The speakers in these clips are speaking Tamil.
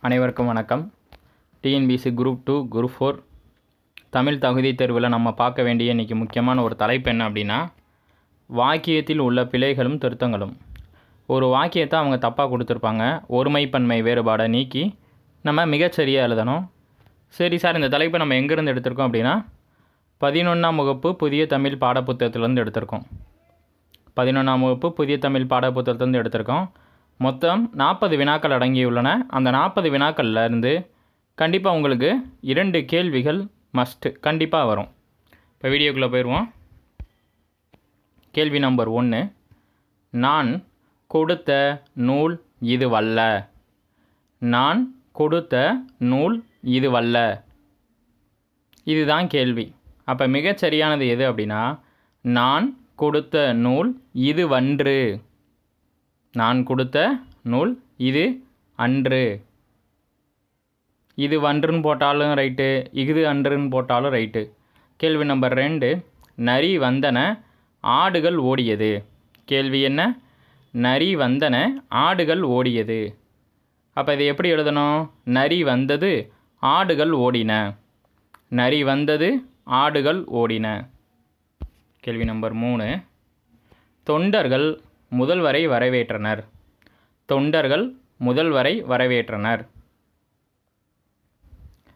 அனைவருக்கும் வணக்கம். TNPSC group two group four Tamil தகுதி தேர்வில் நம்ம பார்க்க வேண்டிய இன்றைக்கி முக்கியமான ஒரு தலைப்பு என்ன அப்படின்னா வாக்கியத்தில் உள்ள பிழைகளும் திருத்தங்களும். ஒரு வாக்கியத்தை அவங்க தப்பாக கொடுத்துருப்பாங்க. ஒருமைப்பன்மை வேறுபாடை நீக்கி நம்ம மிகச்சரியாக எழுதணும். சரி சார் இந்த தலைப்பை நம்ம எங்கேருந்து எடுத்திருக்கோம் அப்படின்னா பதினொன்றாம் வகுப்பு புதிய தமிழ் பாடப்புத்தகத்துலேருந்து எடுத்திருக்கோம். பதினொன்றாம் வகுப்பு புதிய தமிழ் பாடப்புத்தகத்துலேருந்து எடுத்திருக்கோம். மொத்தம் நாற்பது வினாக்கள் அடங்கியுள்ளன. அந்த நாற்பது வினாக்களில் இருந்து கண்டிப்பாக உங்களுக்கு இரண்டு கேள்விகள் மஸ்ட்டு கண்டிப்பாக வரும். இப்போ வீடியோக்குள்ளே போயிடுவோம் கேள்வி நம்பர் ஒன்று நான் கொடுத்த நூல் இதுவல்ல. நான் கொடுத்த நூல் இதுவல்ல. இதுதான் கேள்வி. அப்போ மிகச்சரியானது எது அப்படின்னா நான் கொடுத்த நூல் இதுவன்று. நான் கொடுத்த நூல் இது அன்று. இது வன்றுன்னு போட்டாலும் ரைட்டு இது அன்றுன்னு போட்டாலும் ரைட்டு. கேள்வி நம்பர் ரெண்டு நரி வந்தன ஆடுகள் ஓடியது. கேள்வி என்ன? நரி வந்தன ஆடுகள் ஓடியது. அப்போ இதை எப்படி எழுதணும்? நரி வந்தது ஆடுகள் ஓடின. நரி வந்தது ஆடுகள் ஓடின. கேள்வி நம்பர் மூணு தொண்டர்கள் முதல்வரை வரவேற்றனர். தொண்டர்கள் முதல்வரை வரவேற்றனர்.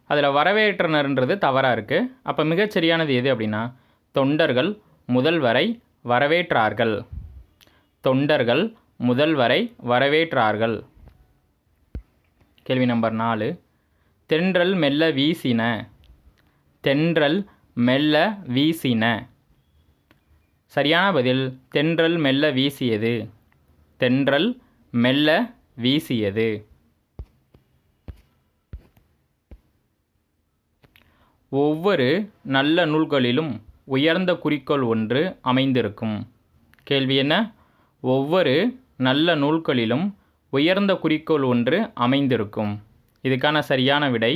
அதில் வரவேற்றனர்ன்றது தவறாக இருக்குது அப்போ மிகச்சரியானது எது அப்படின்னா தொண்டர்கள் முதல்வரை வரவேற்றார்கள். தொண்டர்கள் முதல்வரை வரவேற்றார்கள். கேள்வி நம்பர் நாலு. தென்றல் மெல்ல வீசின. தென்றல் மெல்ல வீசின. சரியான பதில் தென்றல் மெல்ல வீசியது. தென்றல் மெல்ல வீசியது. ஒவ்வொரு நல்ல நூல்களிலும் உயர்ந்த குறிக்கோள் ஒன்று அமைந்திருக்கும். கேள்வி என்ன? ஒவ்வொரு நல்ல நூல்களிலும் உயர்ந்த குறிக்கோள் ஒன்று அமைந்திருக்கும். இதுக்கான சரியான விடை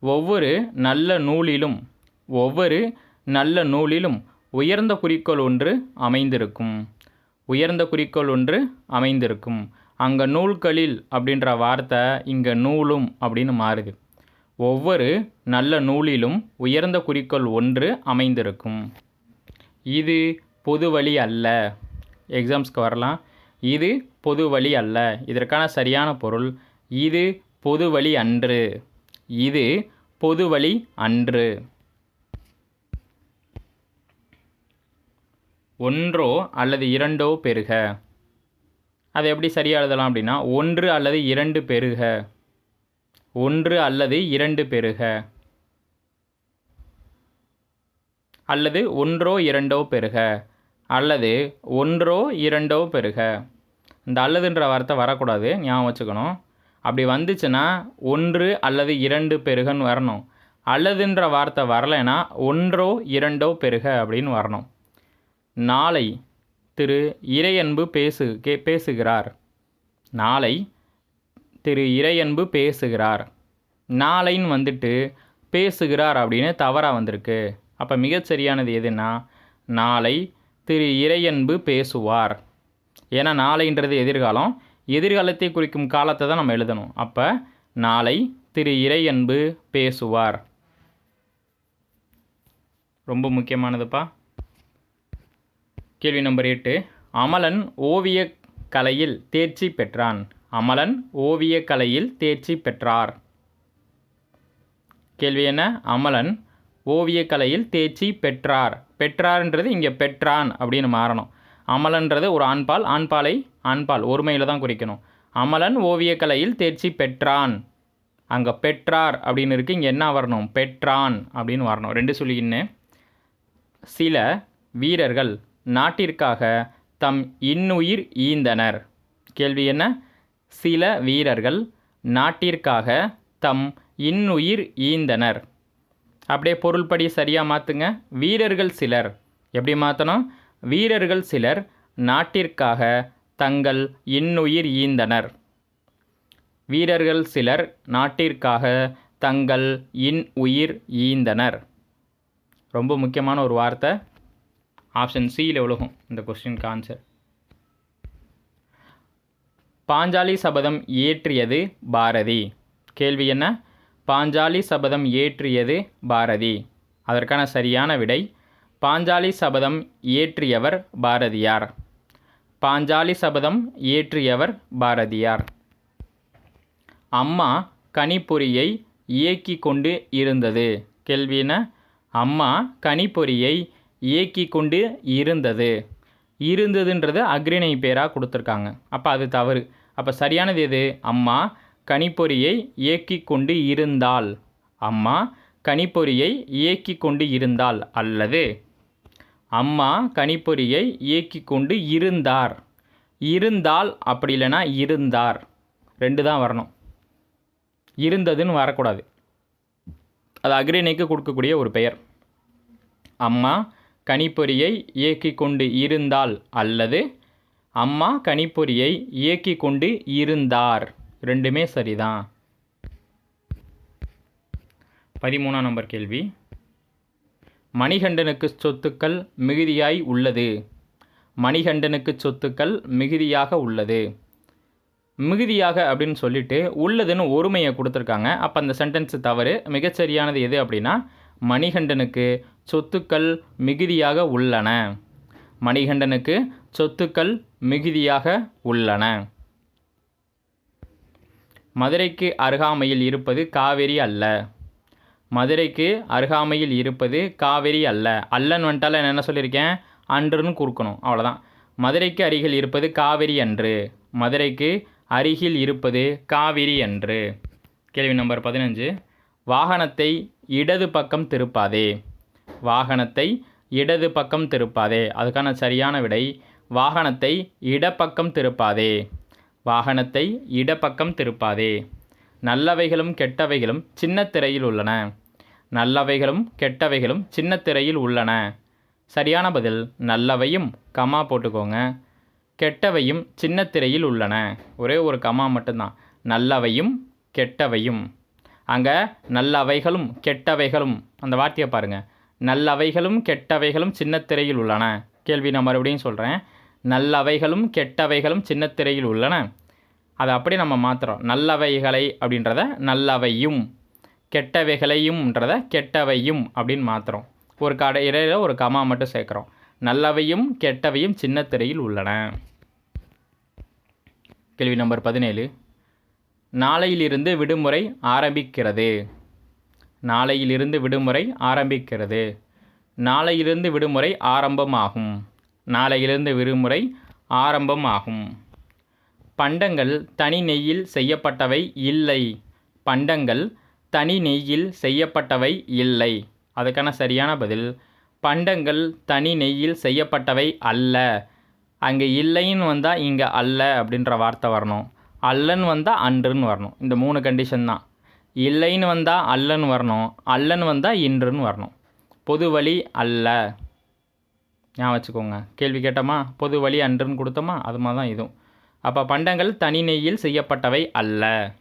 ஒவ்வொரு நல்ல நூலிலும் ஒவ்வொரு நல்ல நூலிலும் உயர்ந்த குறிக்கோள் ஒன்று அமைந்திருக்கும். உயர்ந்த குறிக்கோள் ஒன்று அமைந்திருக்கும். அங்கே நூல்களில் அப்படின்ற வார்த்தை இங்கே நூலும் அப்படின்னு மாறுது. ஒவ்வொரு நல்ல நூலிலும் உயர்ந்த குறிக்கோள் ஒன்று அமைந்திருக்கும். இது பொது வழி அல்ல. எக்ஸாம்ஸ்க்கு வரலாம். இது பொது வழி அல்ல. இதற்கான சரியான பொருள் இது பொது வழி அன்று. இது பொது வழி அன்று. ஒன்றோ அல்லது இரண்டோ பெருக. அதை எப்படி சரியாக எழுதலாம் அப்படின்னா ஒன்று அல்லது இரண்டு பெருக. ஒன்று அல்லது இரண்டு பெருக. அல்லது ஒன்றோ இரண்டோ பெருக. அல்லது ஒன்றோ இரண்டோ பெருக. இந்த அல்லதுன்ற வார்த்தை வரக்கூடாது ஞாபகம் வச்சுக்கணும். அப்படி வந்துச்சுன்னா ஒன்று அல்லது இரண்டு பெருகன்னு வரணும். அல்லதுன்ற வார்த்தை வரலைன்னா ஒன்றோ இரண்டோ பெருக அப்படின்னு வரணும். நாளை திரு இறையன்பு பேசு கே பேசுகிறார். நாளை திரு இறையன்பு பேசுகிறார். நாளைன்னு வந்துட்டு பேசுகிறார் அப்படின்னு தவறாக வந்திருக்கு. அப்போ மிகச்சரியானது எதுனா நாளை திரு இறையன்பு பேசுவார். ஏன்னா நாளைன்றது எதிர்காலம். எதிர்காலத்தை குறிக்கும் காலத்தை தான் நம்ம எழுதணும். அப்போ நாளை திரு இறையன்பு பேசுவார். ரொம்ப முக்கியமானதுப்பா. கேள்வி நம்பர் எட்டு. அமலன் ஓவிய கலையில் தேர்ச்சி பெற்றான். அமலன் ஓவிய கலையில் தேர்ச்சி பெற்றார். கேள்வி என்ன? அமலன் ஓவிய கலையில் தேர்ச்சி பெற்றார். பெற்றார்ன்றது இங்கே பெற்றான் அப்படின்னு மாறணும். அமலன்றது ஒரு ஆண்பால் ஆண்பாலை ஆண்பால் ஒருமையில் தான் குறிக்கணும். அமலன் ஓவிய கலையில் தேர்ச்சி பெற்றான். அங்கே பெற்றார் அப்படின்னு இருக்குது இங்கே என்ன வரணும்? பெற்றான் அப்படின்னு வரணும். ரெண்டு சொல்லிக்கின்னு. சில வீரர்கள் நாட்டிற்காக தம் இன்னுயிர் ஈந்தனர். கேள்வி என்ன? சில வீரர்கள் நாட்டிற்காக தம் இன்னுயிர் ஈந்தனர். அப்படியே பொருள்படி சரியாக மாற்றுங்க வீரர்கள் சிலர். எப்படி மாற்றணும் வீரர்கள் சிலர் நாட்டிற்காக தங்கள் இன்னுயிர் ஈந்தனர். வீரர்கள் சிலர் நாட்டிற்காக தங்கள் இன் உயிர் ஈந்தனர். ரொம்ப முக்கியமான ஒரு வார்த்தை. ஆப்ஷன் சியில் உலகம். இந்த கொஸ்டினுக்கு ஆன்சர் பாஞ்சாலி சபதம் இயற்றியது பாரதி. கேள்வி என்ன? பாஞ்சாலி சபதம் இயற்றியது பாரதி. அதற்கான சரியான விடை பாஞ்சாலி சபதம் இயற்றியவர் பாரதியார். பாஞ்சாலி சபதம் இயற்றியவர் பாரதியார். அம்மா கணிப்பொறியை இயக்கி கொண்டு இருந்தது. கேள்வின அம்மா கணிப்பொறியை இயக்கி கொண்டு இருந்தது. இருந்ததுன்றது அக்ரிணை பேராக கொடுத்துருக்காங்க. அப்போ அது தவறு. அப்போ சரியானது எது? அம்மா கணிப்பொறியை இயக்கி கொண்டு இருந்தால் அம்மா கணிப்பொறியை இயக்கி கொண்டு இருந்தால் அல்லது? அம்மா கணிப்பொறியை இயக்கி கொண்டு இருந்தார். இருந்தால் அப்படி இல்லைன்னா இருந்தார். ரெண்டு தான் வரணும். இருந்ததுன்னு வரக்கூடாது. அது அக்ரிணைக்கு கொடுக்கக்கூடிய ஒரு பெயர். அம்மா கணிப்பொறியை இயக்கி கொண்டு இருந்தால் அல்லது அம்மா கணிப்பொறியை இயக்கி கொண்டு இருந்தார். ரெண்டுமே சரிதான். பதிமூணாம் நம்பர் கேள்வி. மணிகண்டனுக்கு சொத்துக்கள் மிகுதியாய் உள்ளது. மணிகண்டனுக்கு சொத்துக்கள் மிகுதியாக உள்ளது. மிகுதியாக அப்படின்னு சொல்லிட்டு உள்ளதுன்னு ஒருமையை கொடுத்துருக்காங்க. அப்போ அந்த சென்டென்ஸ் தவறு. மிகச்சரியானது எது அப்படின்னா மணிகண்டனுக்கு சொத்துக்கள் மிகுதியாக உள்ளன. மணிகண்டனுக்கு சொத்துக்கள் மிகுதியாக உள்ளன. மதுரைக்கு அருகாமையில் இருப்பது காவேரி அல்ல. மதுரைக்கு அருகாமையில் இருப்பது காவேரி அல்ல. அல்லன்னு வந்துட்டால என்ன சொல்லியிருக்கேன்? அன்றுன்னு கொடுக்கணும் அவ்வளோதான் மதுரைக்கு அருகில் இருப்பது காவேரி அன்று. மதுரைக்கு அருகில் இருப்பது காவிரி அன்று. கேள்வி நம்பர் பதினஞ்சு. வாகனத்தை இடது பக்கம் திருப்பாதே. வாகனத்தை இடது பக்கம் திருப்பாதே. அதுக்கான சரியான விடை வாகனத்தை இடப்பக்கம் திருப்பாதே. வாகனத்தை இடப்பக்கம் திருப்பாதே. நல்லவைகளும் கெட்டவைகளும் சின்ன திரையில் உள்ளன. நல்லவைகளும் கெட்டவைகளும் சின்ன திரையில் உள்ளன. சரியான பதில் நல்லவையும் கமா போட்டுக்கோங்க. கெட்டவையும் சின்ன திரையில் உள்ளன. ஒரே ஒரு கமா மட்டும்தான். நல்லவையும் கெட்டவையும். அங்கே நல்லவைகளும் கெட்டவைகளும். அந்த வார்த்தையை பாருங்கள் நல்லவைகளும் கெட்டவைகளும் சின்னத்திரையில் உள்ளன. கேள்வி நான் மறுபடியும் சொல்கிறேன் நல்லவைகளும் கெட்டவைகளும் சின்னத்திரையில் உள்ளன. அதை அப்படியே நம்ம மாற்றுறோம் நல்லவைகளை அப்படின்றத நல்லவையும் கெட்டவைகளையும்ன்றத கெட்டவையும் அப்படின்னு மாற்றுறோம் ஒரு கடை இடையில ஒரு கமா மட்டும் சேர்க்குறோம். நல்லவையும் கெட்டவையும் சின்னத்திரையில் உள்ளன. கேள்வி நம்பர் பதினேழு. நாளையிலிருந்து விடுமுறை ஆரம்பிக்கிறது. நாளையிலிருந்து விடுமுறை ஆரம்பிக்கிறது. நாளையிலிருந்து விடுமுறை ஆரம்பமாகும். நாளையிலிருந்து விடுமுறை ஆரம்பமாகும். பண்டங்கள் தனி நெய்யில் செய்யப்பட்டவை இல்லை. பண்டங்கள் தனி நெய்யில் செய்யப்பட்டவை இல்லை. அதுக்கான சரியான பதில் பண்டங்கள் தனி நெய்யில் செய்யப்பட்டவை அல்ல. அங்கே இல்லைன்னு வந்தால் இங்கே அல்ல அப்படின்ற வார்த்தை வரணும். அல்லன்னு வந்தால் அன்றுன்னு வரணும். இந்த மூணு கண்டிஷன் தான். இல்லைன்னு வந்தால் அல்லன்னு வரணும் அல்லன்னு வந்தால் இன்றுன்னு வரணும். பொது வழி அல்ல. ஞாபகம் வச்சுக்கோங்க. கேள்வி கேட்டோமா? பொது வழி அன்றுன்னு கொடுத்தோமா? அது மாதிரி தான் இதுவும். அப்போ பண்டங்கள் தனி நெய்யில் செய்யப்பட்டவை அல்ல.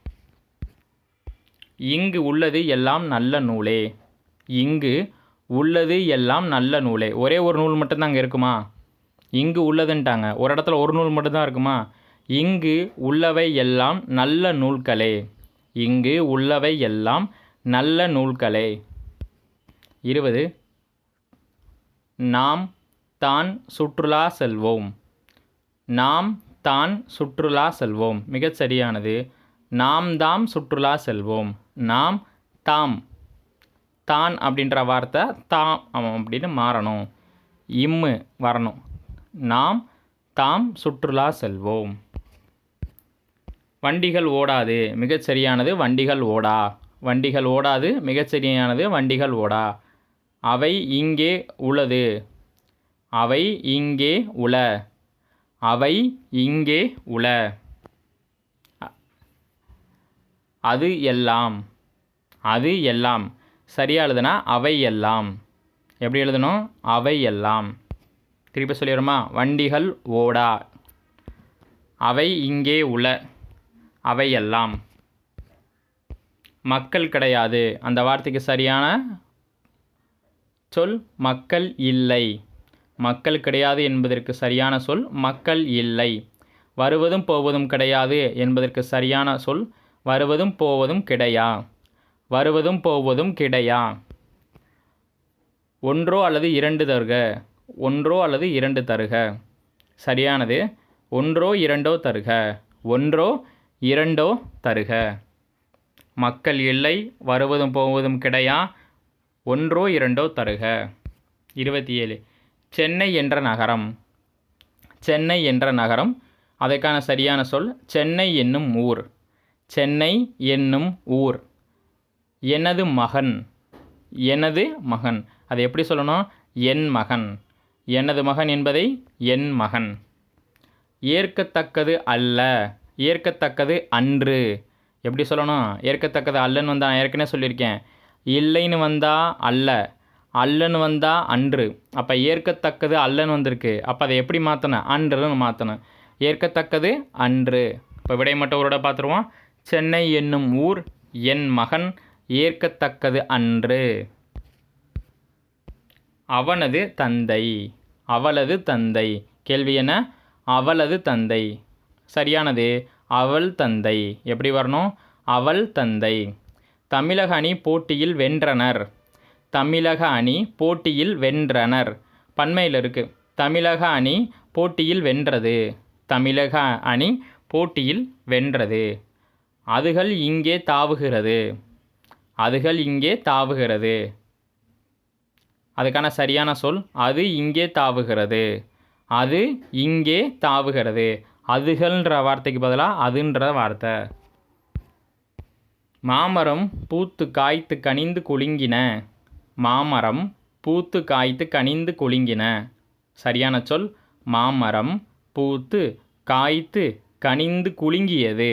இங்கு உள்ளது எல்லாம் நல்ல நூலே. இங்கு உள்ளது எல்லாம் நல்ல நூலே. ஒரே ஒரு நூல் மட்டும்தான் அங்கே இருக்குமா? இங்கு உள்ளதுன்ட்டாங்க. ஒரு இடத்துல ஒரு நூல் மட்டும்தான் இருக்குமா? இங்கு உள்ளவை எல்லாம் நல்ல நூல்களே. இங்கு உள்ளவை எல்லாம் நல்ல நூல்களே. இருபது. நாம் தான் சுற்றுலா செல்வோம். நாம் தான் சுற்றுலா செல்வோம். மிகச் சரியானது. நாம் தாம் சுற்றுலா செல்வோம். நாம் தாம். தான் அப்படின்ற வார்த்தை தாம் அப்படின்னு மாறணும். இம்மு வரணும். நாம் தாம் சுற்றுலா செல்வோம். வண்டிகள் ஓடாது மிகச்சரியானது வண்டிகள் ஓடா. வண்டிகள் ஓடாது மிகச்சரியானது வண்டிகள் ஓடா. அவை இங்கே உளது. அவை இங்கே உள. அவை இங்கே உள. அது எல்லாம். அது எல்லாம். சரியாக எழுதுனா அவை எல்லாம். எப்படி எழுதணும்? அவை எல்லாம். திருப்பி சொல்லிடுமா வண்டிகள் ஓடா. அவை இங்கே உள. அவையெல்லாம். மக்கள் கிடையாது. அந்த வார்த்தைக்கு சரியான சொல் மக்கள் இல்லை. மக்கள் கிடையாது என்பதற்கு சரியான சொல் மக்கள் இல்லை. வருவதும் போவதும் கிடையாது என்பதற்கு சரியான சொல் வருவதும் போவதும் கிடையா? வருவதும் போவதும் கிடையா? ஒன்றோ அல்லது இரண்டு தருக. ஒன்றோ அல்லது இரண்டு தருக. சரியானது. ஒன்றோ இரண்டோ தருக. ஒன்றோ இரண்டோ தருக. மக்கள் இல்லை வருவதும் போவதும் கிடையா? ஒன்றோ இரண்டோ தருக. இருபத்தி ஏழு சென்னை என்ற நகரம். சென்னை என்ற நகரம். அதற்கான சரியான சொல் சென்னை என்னும் ஊர். சென்னை என்னும் ஊர். எனது மகன். எனது மகன். அதை எப்படி சொல்லணும்? என் மகன். எனது மகன் என்பதை என் மகன். ஏற்கத்தக்கது அல்ல. ஏற்கத்தக்கது அன்று. எப்படி சொல்லணும்? ஏற்கத்தக்கது அல்லன்னு வந்தால் நான் ஏற்கனவே சொல்லியிருக்கேன். இல்லைன்னு வந்தால் அல்ல. அல்லன்னு வந்தால் அன்று. அப்போ ஏற்கத்தக்கது அல்லன்னு வந்திருக்கு. அப்போ அதை எப்படி மாற்றணும் அன்றுன்னு மாற்றணும் ஏற்கத்தக்கது அன்று. இப்போ விடை மட்டும் ஒரு பார்த்துருவோம். சென்னை என்னும் ஊர் என் மகன் ஏற்கத்தக்கது அன்று. அவனது தந்தை. அவளது தந்தை. கேள்வி என்ன? அவளது தந்தை. சரியானது. அவள் தந்தை. எப்படி வரணும்? அவள் தந்தை. தமிழக அணி போட்டியில் வென்றனர். தமிழக அணி போட்டியில் வென்றனர். பன்மையில் இருக்குது தமிழக அணி போட்டியில் வென்றது. தமிழக அணி போட்டியில் வென்றது. அதுகள் இங்கே தாவுகிறது. அதுகள் இங்கே தாவுகிறது. அதுக்கான சரியான சொல் அது இங்கே தாவுகிறது. அது இங்கே தாவுகிறது. அதுகள்ன்ற வார்த்தைக்கு பதிலாக அதுன்ற வார்த்தை. மாமரம் பூத்து காய்த்து கனிந்து குலுங்கின. மாமரம் பூத்து காய்த்து கனிந்து குலுங்கின. சரியான சொல் மாமரம் பூத்து காய்த்து கனிந்து குலுங்கியது.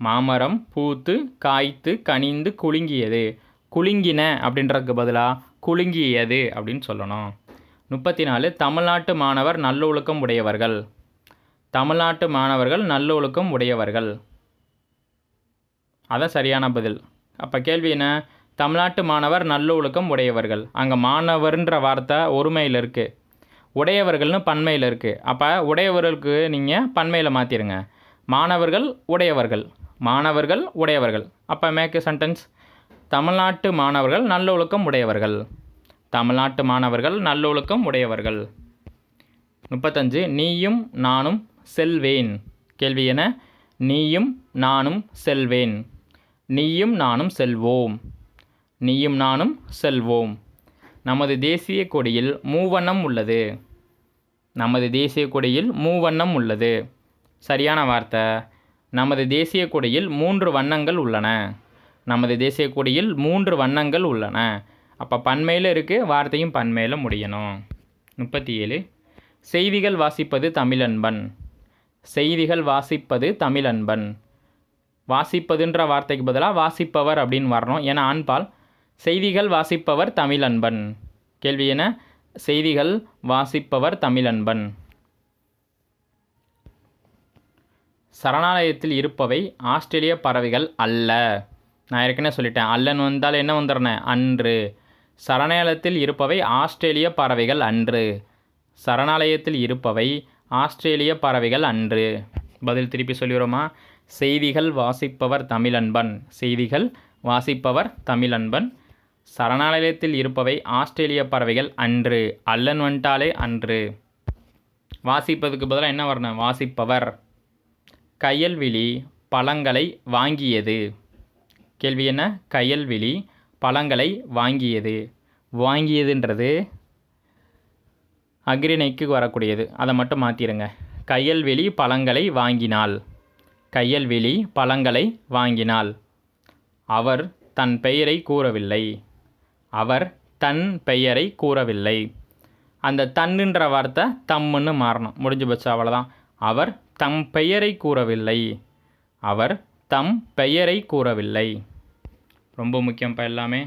மாமரம் பூத்து காய்த்து கனிந்து குலுங்கியது. குலுங்கின அப்படின்றதுக்கு பதிலாக குலுங்கியது அப்படின்னு சொல்லணும். முப்பத்தி நாலு தமிழ்நாட்டு மாணவர் நல்லொழுக்கம் உடையவர்கள். தமிழ்நாட்டு மாணவர்கள் நல்லொழுக்கம் உடையவர்கள். அதான் சரியான பதில். அப்போ கேள்வி என்ன? தமிழ்நாட்டு மாணவர் நல்லொழுக்கம் உடையவர்கள். அங்கே மாணவர்ன்ற வார்த்தை ஒருமையில் இருக்குது உடையவர்கள்னு பன்மையில் இருக்குது அப்போ உடையவர்களுக்கு நீங்கள் பன்மையில் மாற்றிடுங்க மாணவர்கள் உடையவர்கள். மாணவர்கள் உடையவர்கள். அப்போ மேக்கு சென்டென்ஸ் தமிழ்நாட்டு மாணவர்கள் நல்லொழுக்கம் உடையவர்கள். தமிழ்நாட்டு மாணவர்கள் நல்லொழுக்கம் உடையவர்கள். முப்பத்தஞ்சு நீயும் நானும் செல்வேன். கேள்வி என நீயும் நானும் செல்வேன். நீயும் நானும் செல்வோம். நீயும் நானும் செல்வோம். நமது தேசிய கொடியில் மூவண்ணம் உள்ளது. நமது தேசிய கொடியில் மூவண்ணம் உள்ளது. சரியான வார்த்தை. நமது தேசிய கொடியில் மூன்று வண்ணங்கள் உள்ளன. நமது தேசிய கொடியில் மூன்று வண்ணங்கள் உள்ளன. அப்போ பன்மையில் இருக்குது வார்த்தையும் பன்மையில் முடியணும். முப்பத்தி ஏழு செய்திகள் வாசிப்பது தமிழன்பன். செய்திகள் வாசிப்பது தமிழன்பன். வாசிப்பதுன்ற வார்த்தைக்கு பதிலாக வாசிப்பவர் அப்படின்னு வரணும். ஏன்னா ஆண்பால் செய்திகள் வாசிப்பவர் தமிழன்பன். கேள்வி என்ன? செய்திகள் வாசிப்பவர் தமிழன்பன். சரணாலயத்தில் இருப்பவை ஆஸ்திரேலிய பறவைகள் அல்ல. நான் ஏற்கனவே சொல்லிட்டேன். அல்லன் வந்தால் என்ன வந்துடுறேன் அன்று. சரணாலயத்தில் இருப்பவை ஆஸ்திரேலிய பறவைகள் அன்று. சரணாலயத்தில் இருப்பவை ஆஸ்திரேலிய பறவைகள் அன்று. பதில் திருப்பி சொல்லிடுறோமா செய்திகள் வாசிப்பவர் தமிழன்பன். செய்திகள் வாசிப்பவர் தமிழன்பன். சரணாலயத்தில் இருப்பவை ஆஸ்திரேலிய பறவைகள் அன்று. அல்லன் வந்துட்டாலே அன்று. வாசிப்பதுக்கு பதிலாக என்ன வரணும்? வாசிப்பவர். கயல்விழி பழங்களை வாங்கியது. கேள்வி என்ன? கயல்விழி பழங்களை வாங்கியது. வாங்கியதுன்றது அக்ரிணைக்கு வரக்கூடியது. அதை மட்டும் மாற்றிடுங்க கையல்வெளி பழங்களை வாங்கினாள். கையல்வெளி பழங்களை வாங்கினாள். அவர் தன் பெயரை கூறவில்லை. அவர் தன் பெயரை கூறவில்லை. அந்த தன்னுன்ற வார்த்தை தம்முன்னு மாறணும். முடிஞ்சு போச்சு அவ்வளோதான் அவர் தம் பெயரை கூறவில்லை. அவர் தம் பெயரை கூறவில்லை. ரொம்ப முக்கியம்ப்பா எல்லாமே.